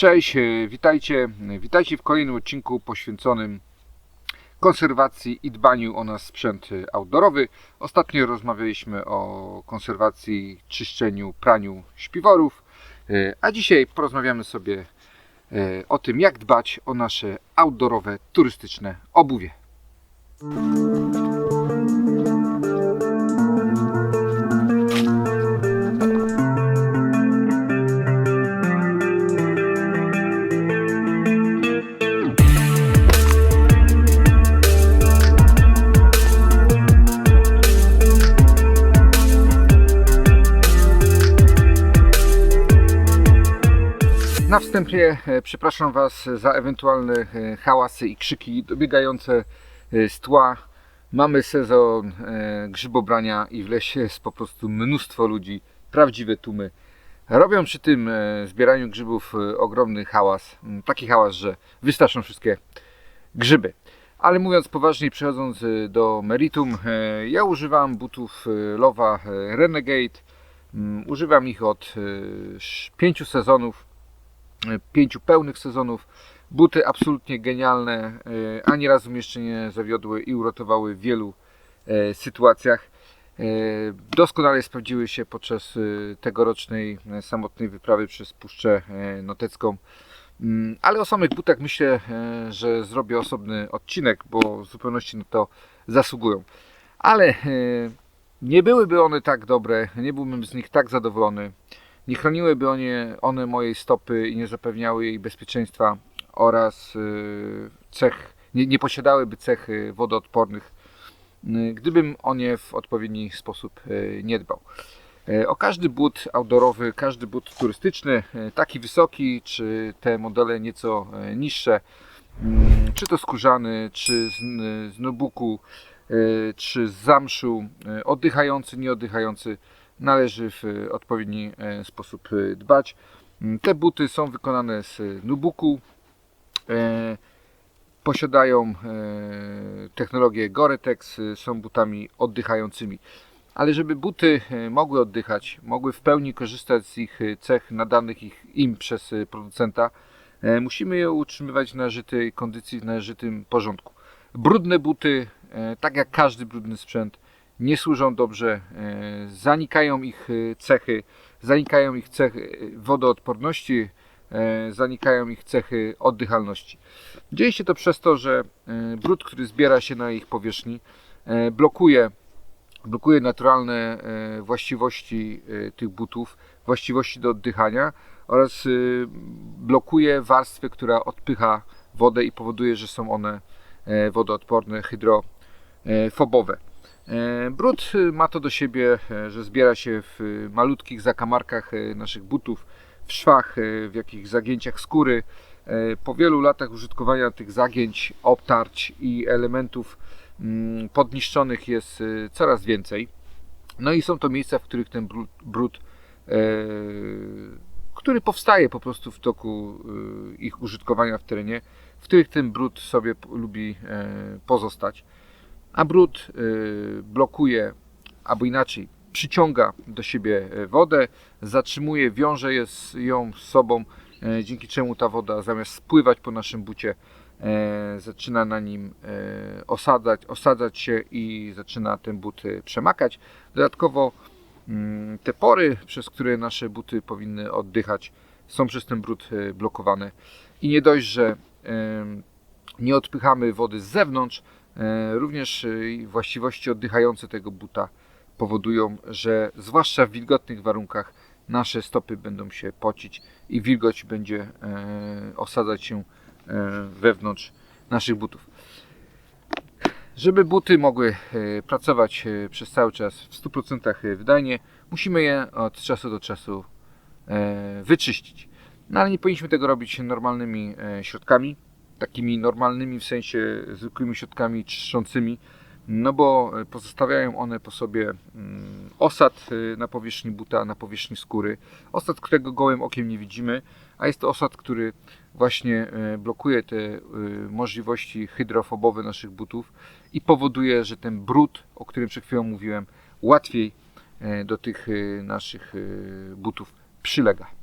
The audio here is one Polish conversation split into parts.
Cześć, e, witajcie. Witajcie w kolejnym odcinku poświęconym konserwacji i dbaniu o nasz sprzęt e, outdoorowy. Ostatnio rozmawialiśmy o konserwacji, czyszczeniu, praniu śpiworów, e, a dzisiaj porozmawiamy sobie e, o tym, jak dbać o nasze outdoorowe, turystyczne obuwie. Na wstępie e, przepraszam Was za ewentualne e, hałasy i krzyki dobiegające e, z tła. Mamy sezon grzybobrania i w lesie jest po prostu mnóstwo ludzi, prawdziwe tłumy. Robią przy tym zbieraniu grzybów ogromny hałas. M, Taki hałas, że wystraszą wszystkie grzyby. Ale mówiąc poważniej, przechodząc do meritum, ja używam butów Lowa Renegade. Mm, Używam ich od pięciu sezonów pięciu pełnych sezonów. Buty absolutnie genialne, e, ani razu jeszcze nie zawiodły i uratowały w wielu e, sytuacjach. E, Doskonale sprawdziły się podczas tegorocznej samotnej wyprawy przez Puszczę Notecką. Mm, Ale o samych butach myślę, że zrobię osobny odcinek, bo w zupełności na to zasługują. Ale nie byłyby one tak dobre, nie byłbym z nich tak zadowolony, nie chroniłyby one, one mojej stopy i nie zapewniały jej bezpieczeństwa oraz y, cech, nie, nie posiadałyby cech y, wodoodpornych, y, gdybym o nie w odpowiedni sposób y, nie dbał. O każdy but outdoorowy, każdy but turystyczny, taki wysoki, czy te modele nieco niższe, mm, czy to skórzany, czy z, z nubuku, czy z zamszu, oddychający, nieoddychający, należy w e, odpowiedni e, sposób e, dbać. Mm, Te buty są wykonane z nubuku. Posiadają technologię Gore-Tex, są butami oddychającymi. Ale żeby buty mogły oddychać, mogły w pełni korzystać z ich cech nadanych ich, im przez producenta, musimy je utrzymywać w należytej kondycji, w należytym porządku. Brudne buty, tak jak każdy brudny sprzęt, nie służą dobrze, e, zanikają ich e, cechy, zanikają ich cechy wodoodporności, e, zanikają ich cechy oddychalności. Dzieje się to przez to, że brud, który zbiera się na ich powierzchni, blokuje, blokuje naturalne właściwości tych butów, właściwości do oddychania oraz blokuje warstwę, która odpycha wodę i powoduje, że są one wodoodporne, hydrofobowe. E, Brud y, ma to do siebie, e, że zbiera się w y, malutkich zakamarkach e, naszych butów, w szwach, w jakichś zagięciach skóry. Po wielu latach użytkowania tych zagięć, obtarć i elementów mm, podniszczonych jest coraz więcej. No i są to miejsca, w których ten brud, który powstaje po prostu w toku ich użytkowania w terenie, w których ten brud sobie lubi pozostać a brud y, blokuje, albo inaczej, przyciąga do siebie e, wodę, zatrzymuje, wiąże ją z sobą, e, dzięki czemu ta woda zamiast spływać po naszym bucie, zaczyna na nim osadzać, osadzać się i zaczyna ten but przemakać. Dodatkowo mm, te pory, przez które nasze buty powinny oddychać, są przez ten brud blokowane. I nie dość, że nie odpychamy wody z zewnątrz, Również e, właściwości oddychające tego buta powodują, że zwłaszcza w wilgotnych warunkach nasze stopy będą się pocić i wilgoć będzie e, osadzać się e, wewnątrz naszych butów. Żeby buty mogły e, pracować e, przez cały czas w 100% wydajnie, musimy je od czasu do czasu e, wyczyścić. No ale nie powinniśmy tego robić normalnymi e, środkami takimi normalnymi, w sensie zwykłymi środkami czyszczącymi, no bo pozostawiają one po sobie mm, osad y, na powierzchni buta, na powierzchni skóry. Osad, którego gołym okiem nie widzimy, a jest to osad, który właśnie e, blokuje te możliwości hydrofobowe naszych butów i powoduje, że ten brud, o którym przed chwilą mówiłem, łatwiej e, do tych naszych butów przylega.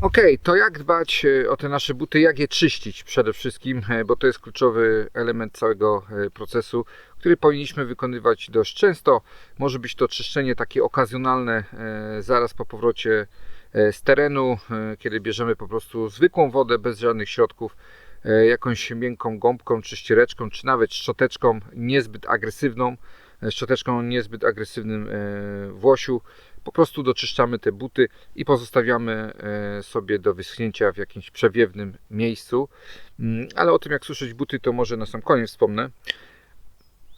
Okej, to jak dbać e, o te nasze buty, jak je czyścić przede wszystkim, e, bo to jest kluczowy element całego e, procesu, który powinniśmy wykonywać dość często. Może być to czyszczenie takie okazjonalne zaraz po powrocie z terenu, kiedy bierzemy po prostu zwykłą wodę bez żadnych środków, jakąś miękką gąbką czy ściereczką, czy nawet szczoteczką niezbyt agresywną, szczoteczką niezbyt agresywnym e, włosiu. Po prostu doczyszczamy te buty i pozostawiamy e, sobie do wyschnięcia w jakimś przewiewnym miejscu. Mm, Ale o tym, jak suszyć buty, to może na sam koniec wspomnę.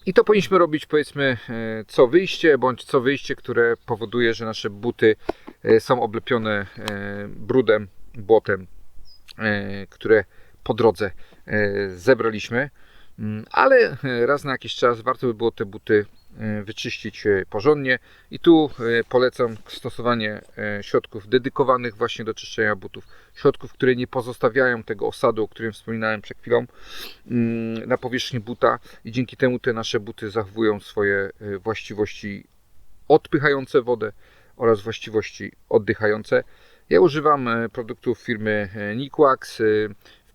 I to powinniśmy robić, powiedzmy, e, co wyjście, bądź co wyjście, które powoduje, że nasze buty są oblepione brudem, błotem, które po drodze zebraliśmy. Mm, Ale e, raz na jakiś czas warto by było te buty e, wyczyścić e, porządnie. I tu polecam stosowanie środków dedykowanych właśnie do czyszczenia butów. Środków, które nie pozostawiają tego osadu, o którym wspominałem przed chwilą, mm, na powierzchni buta i dzięki temu te nasze buty zachowują swoje właściwości odpychające wodę oraz właściwości oddychające. Ja używam produktów firmy Nikwax.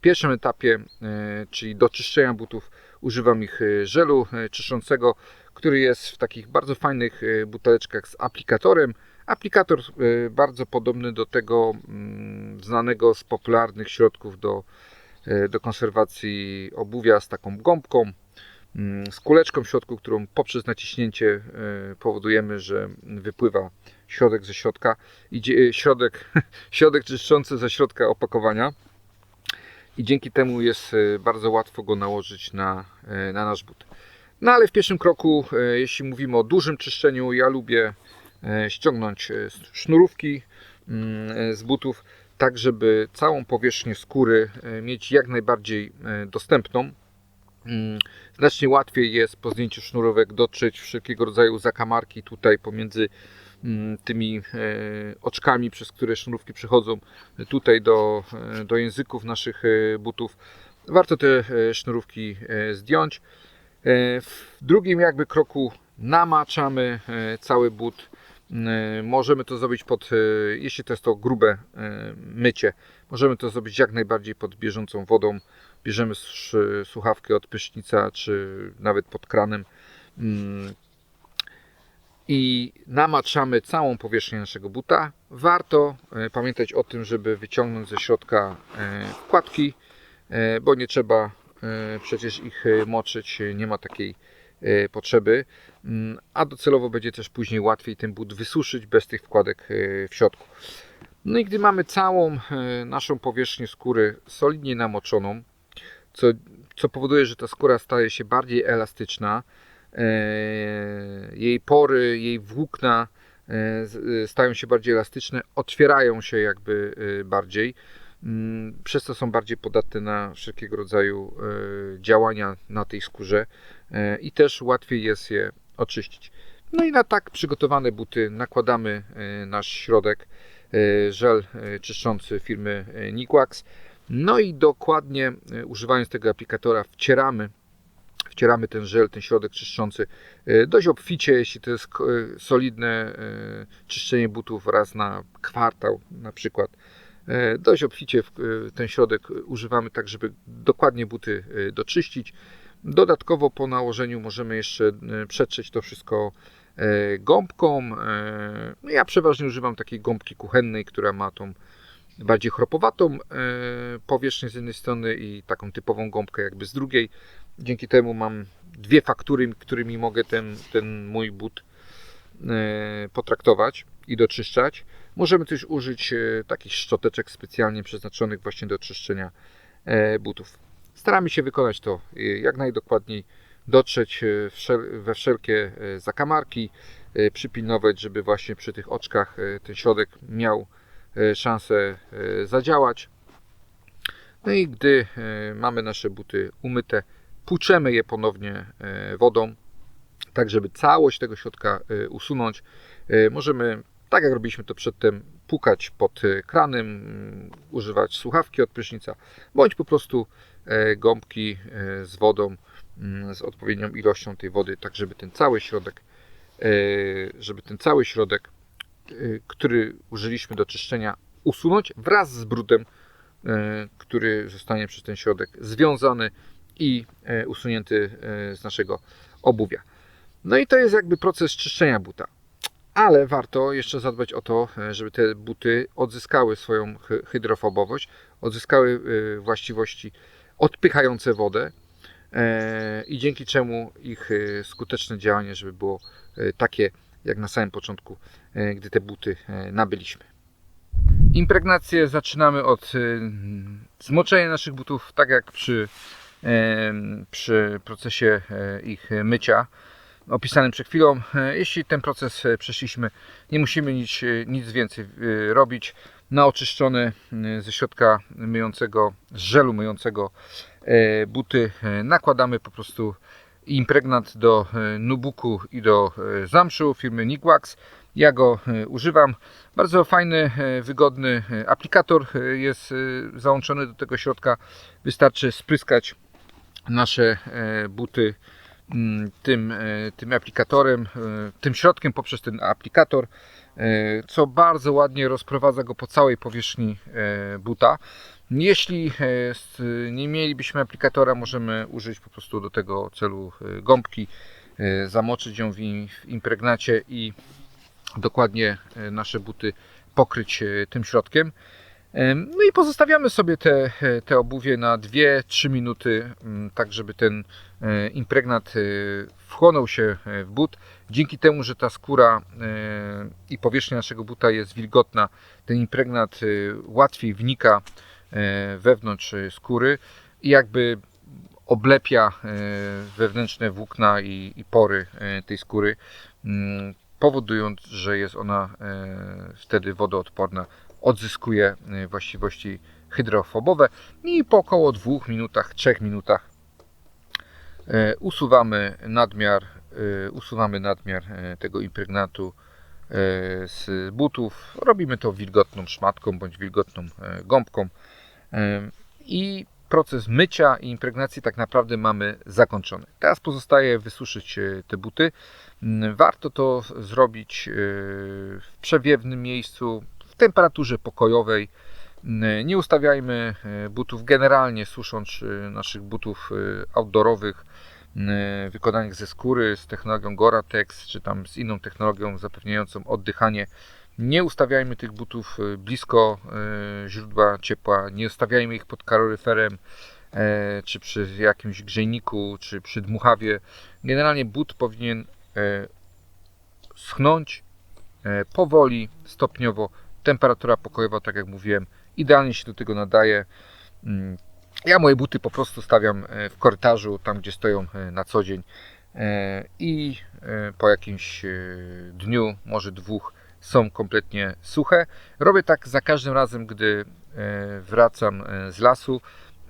Pierwszym etapie, e, czyli do czyszczenia butów, używam ich e, żelu e, czyszczącego, który jest w takich bardzo fajnych buteleczkach z aplikatorem. Aplikator bardzo podobny do tego mm, znanego z popularnych środków do, do konserwacji obuwia z taką gąbką, mm, z kuleczką w środku, którą poprzez naciśnięcie powodujemy, że wypływa środek ze środka, idzie środek, środek czyszczący ze środka opakowania i dzięki temu jest e, bardzo łatwo go nałożyć na, e, na nasz but. No ale w pierwszym kroku, e, jeśli mówimy o dużym czyszczeniu, ja lubię ściągnąć sznurówki mm, z butów, tak żeby całą powierzchnię skóry mieć jak najbardziej dostępną. Mm, Znacznie łatwiej jest po zdjęciu sznurówek dotrzeć wszelkiego rodzaju zakamarki tutaj pomiędzy tymi e, oczkami, przez które sznurówki przechodzą tutaj do, e, do języków naszych e, butów. Warto te sznurówki zdjąć. W drugim jakby kroku namaczamy cały but. E, Możemy to zrobić pod, jeśli to jest to grube mycie, możemy to zrobić jak najbardziej pod bieżącą wodą. Bierzemy słuchawkę od prysznica, czy nawet pod kranem mm, i namaczamy całą powierzchnię naszego buta. Warto e, pamiętać o tym, żeby wyciągnąć ze środka e, wkładki, e, bo nie trzeba przecież ich moczyć, nie ma takiej potrzeby, Mm, a docelowo będzie też później łatwiej ten but wysuszyć bez tych wkładek w środku. No i gdy mamy całą naszą powierzchnię skóry solidnie namoczoną, co, co powoduje, że ta skóra staje się bardziej elastyczna, jej pory, jej włókna e, z- stają się bardziej elastyczne, otwierają się jakby e, bardziej, Mm, przez co są bardziej podatne na wszelkiego rodzaju e, działania na tej skórze e, i też łatwiej jest je oczyścić. No i na tak przygotowane buty nakładamy e, nasz środek, e, żel e, czyszczący firmy e, Nikwax. No i dokładnie e, używając tego aplikatora wcieramy wcieramy ten żel, ten środek czyszczący e, dość obficie, jeśli to jest e, solidne e, czyszczenie butów raz na kwartał na przykład. Dość obficie ten środek używamy tak, żeby dokładnie buty doczyścić. Dodatkowo po nałożeniu możemy jeszcze przetrzeć to wszystko gąbką. Ja przeważnie używam takiej gąbki kuchennej, która ma tą bardziej chropowatą powierzchnię z jednej strony i taką typową gąbkę jakby z drugiej. Dzięki temu mam dwie faktury, którymi mogę ten, ten mój but e, potraktować i doczyszczać. Możemy też użyć e, takich szczoteczek specjalnie przeznaczonych właśnie do czyszczenia e, butów. Staramy się wykonać to jak najdokładniej, dotrzeć we wszelkie zakamarki, przypilnować, żeby właśnie przy tych oczkach ten środek miał szansę zadziałać. No i gdy mamy nasze buty umyte, płuczemy je ponownie e, wodą, tak żeby całość tego środka e, usunąć. E, Możemy, tak jak robiliśmy to przedtem, pukać pod kranem, mm, używać słuchawki od prysznica, bądź po prostu gąbki z wodą, mm, z odpowiednią ilością tej wody, tak żeby ten cały środek, żeby ten cały środek, który użyliśmy do czyszczenia, usunąć wraz z brudem, który zostanie przez ten środek związany i e, usunięty e, z naszego obuwia. No i to jest jakby proces czyszczenia buta. Ale warto jeszcze zadbać o to, e, żeby te buty odzyskały swoją hy- hydrofobowość, odzyskały właściwości odpychające wodę i dzięki czemu ich skuteczne działanie, żeby było takie jak na samym początku, gdy te buty nabyliśmy. Impregnację zaczynamy od zmoczenia naszych butów, tak jak przy, przy procesie e, ich mycia opisanym przed chwilą. E, Jeśli ten proces e, przeszliśmy, nie musimy nic, nic więcej robić. Na oczyszczone e, ze środka myjącego, z żelu myjącego buty nakładamy po prostu impregnat do nubuku i do zamszu firmy Nigwax. Ja go używam. Bardzo fajny, wygodny aplikator jest załączony do tego środka. Wystarczy spryskać nasze e, buty mm, tym, e, tym aplikatorem, e, tym środkiem poprzez ten aplikator, co bardzo ładnie rozprowadza go po całej powierzchni buta. Jeśli nie mielibyśmy aplikatora, możemy użyć po prostu do tego celu gąbki, zamoczyć ją w im- w impregnacie i dokładnie nasze buty pokryć tym środkiem. No i pozostawiamy sobie te, te obuwie na 2-3 minuty, mm, tak żeby ten e, impregnat e, wchłonął się e, w but. Dzięki temu, że ta skóra i powierzchnia naszego buta jest wilgotna, ten impregnat łatwiej wnika wewnątrz skóry i jakby oblepia wewnętrzne włókna i, i pory tej skóry, mm, powodując, że jest ona wtedy wodoodporna, odzyskuje e, właściwości hydrofobowe i po około 2 minutach, 3 minutach e, usuwamy nadmiar, e, usuwamy nadmiar tego impregnatu z butów. Robimy to wilgotną szmatką bądź wilgotną gąbką i proces mycia i impregnacji tak naprawdę mamy zakończony. Teraz pozostaje wysuszyć te buty. Warto to zrobić w przewiewnym miejscu, temperaturze pokojowej. Mm, Nie ustawiajmy e, butów generalnie susząc e, naszych butów e, outdoorowych mm, wykonanych ze skóry z technologią Gore-Tex czy tam z inną technologią zapewniającą oddychanie. Nie ustawiajmy tych butów blisko źródła ciepła, nie ustawiajmy ich pod kaloryferem czy przy jakimś grzejniku, czy przy dmuchawie. Generalnie but powinien schnąć powoli, stopniowo. Temperatura pokojowa, tak jak mówiłem, idealnie się do tego nadaje. Mm, Ja moje buty po prostu stawiam e, w korytarzu, tam gdzie stoją e, na co dzień e, i po jakimś dniu, może dwóch, są kompletnie suche. Robię tak za każdym razem, gdy wracam z lasu.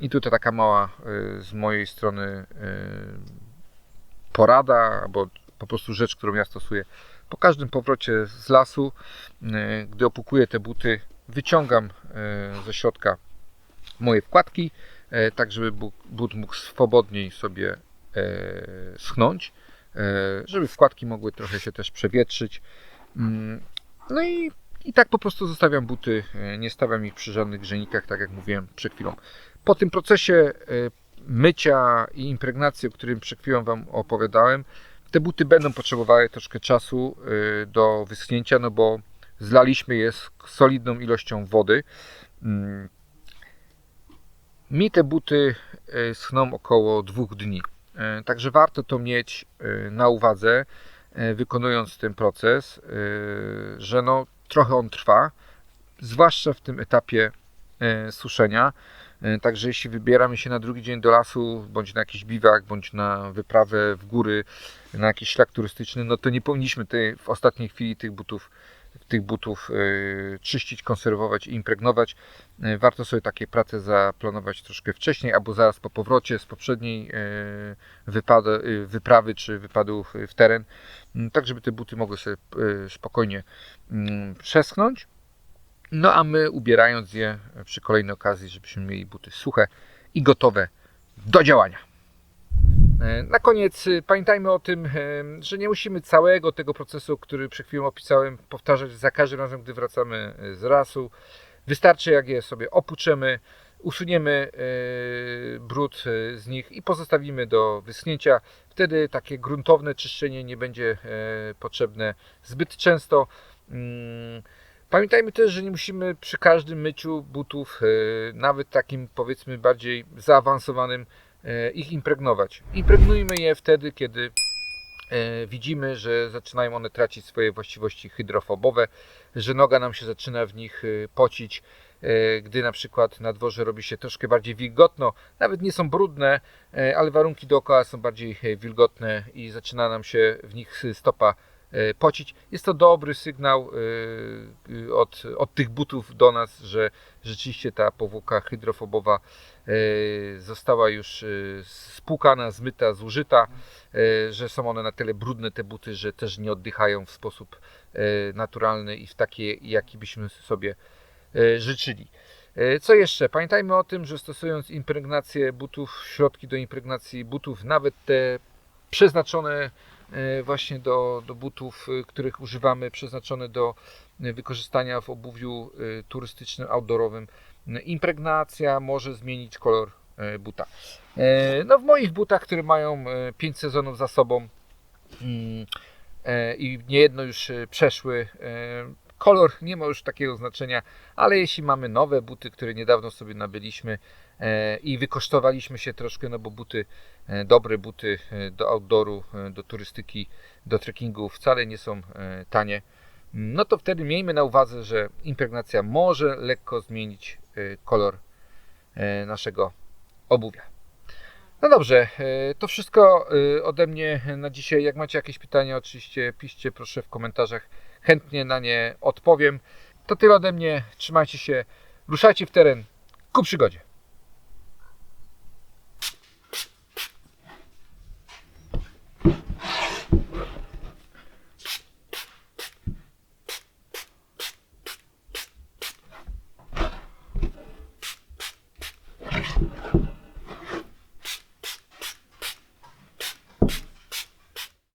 I tutaj taka mała z mojej strony porada, albo po prostu rzecz, którą ja stosuję. Po każdym powrocie z lasu, e, gdy opukuję te buty, wyciągam e, ze środka moje wkładki, e, tak żeby bu- but mógł swobodniej sobie schnąć, żeby wkładki mogły trochę się też przewietrzyć. Mm, No i, i tak po prostu zostawiam buty, nie stawiam ich przy żadnych grzejnikach, tak jak mówiłem przed chwilą. Po tym procesie mycia i impregnacji, o którym przed chwilą Wam opowiadałem, te buty będą potrzebowały troszkę czasu e, do wyschnięcia, no bo zlaliśmy je z solidną ilością wody. Mm. Mi te buty e, schną około dwóch dni. E, Także warto to mieć na uwadze, wykonując ten proces, że no, trochę on trwa, zwłaszcza w tym etapie suszenia. E, Także jeśli wybieramy się na drugi dzień do lasu, bądź na jakiś biwak, bądź na wyprawę w góry, na jakiś szlak turystyczny, no to nie powinniśmy tej, w ostatniej chwili tych butów, tych butów e, czyścić, konserwować i impregnować. E, Warto sobie takie prace zaplanować troszkę wcześniej, albo zaraz po powrocie z poprzedniej wypady, e, wyprawy czy wypadu w teren, tak żeby te buty mogły sobie spokojnie przeschnąć. No a my ubierając je przy kolejnej okazji, żebyśmy mieli buty suche i gotowe do działania. E, Na koniec y, pamiętajmy o tym, e, że nie musimy całego tego procesu, który przed chwilą opisałem, powtarzać za każdym razem, gdy wracamy e, z lasu. Wystarczy jak je sobie opuczemy, usuniemy e, brud e, z nich i pozostawimy do wyschnięcia. Wtedy takie gruntowne czyszczenie nie będzie e, potrzebne zbyt często. Pamiętajmy też, że nie musimy przy każdym myciu butów, e, nawet takim powiedzmy bardziej zaawansowanym, e, ich impregnować. Impregnujmy je wtedy, kiedy e, widzimy, że zaczynają one tracić swoje właściwości hydrofobowe, że noga nam się zaczyna w nich pocić, gdy na przykład na dworze robi się troszkę bardziej wilgotno, nawet nie są brudne, ale warunki dookoła są bardziej wilgotne i zaczyna nam się w nich stopa pocić. Jest to dobry sygnał e, e, od, od tych butów do nas, że rzeczywiście ta powłoka hydrofobowa e, została już e, spłukana, zmyta, zużyta, e, że są one na tyle brudne, te buty, że też nie oddychają w sposób e, naturalny i w taki, jaki byśmy sobie e, życzyli. E, Co jeszcze? Pamiętajmy o tym, że stosując impregnację butów, środki do impregnacji butów, nawet te przeznaczone e, właśnie do, do butów, e, których używamy, przeznaczone do e, wykorzystania w obuwiu e, turystycznym, outdoorowym, e, impregnacja może zmienić kolor e, buta. E, No w moich butach, które mają 5 sezonów za sobą mm, e, i niejedno już e, przeszły, e, kolor nie ma już takiego znaczenia, ale jeśli mamy nowe buty, które niedawno sobie nabyliśmy e, i wykosztowaliśmy się troszkę, no bo buty, e, dobre buty e, do outdooru, do turystyki, do trekkingu wcale nie są tanie, no to wtedy miejmy na uwadze, że impregnacja może lekko zmienić kolor naszego obuwia. No dobrze, to wszystko ode mnie na dzisiaj. Jak macie jakieś pytania, oczywiście piszcie proszę w komentarzach. Chętnie na nie odpowiem. To tyle ode mnie. Trzymajcie się. Ruszajcie w teren. Ku przygodzie.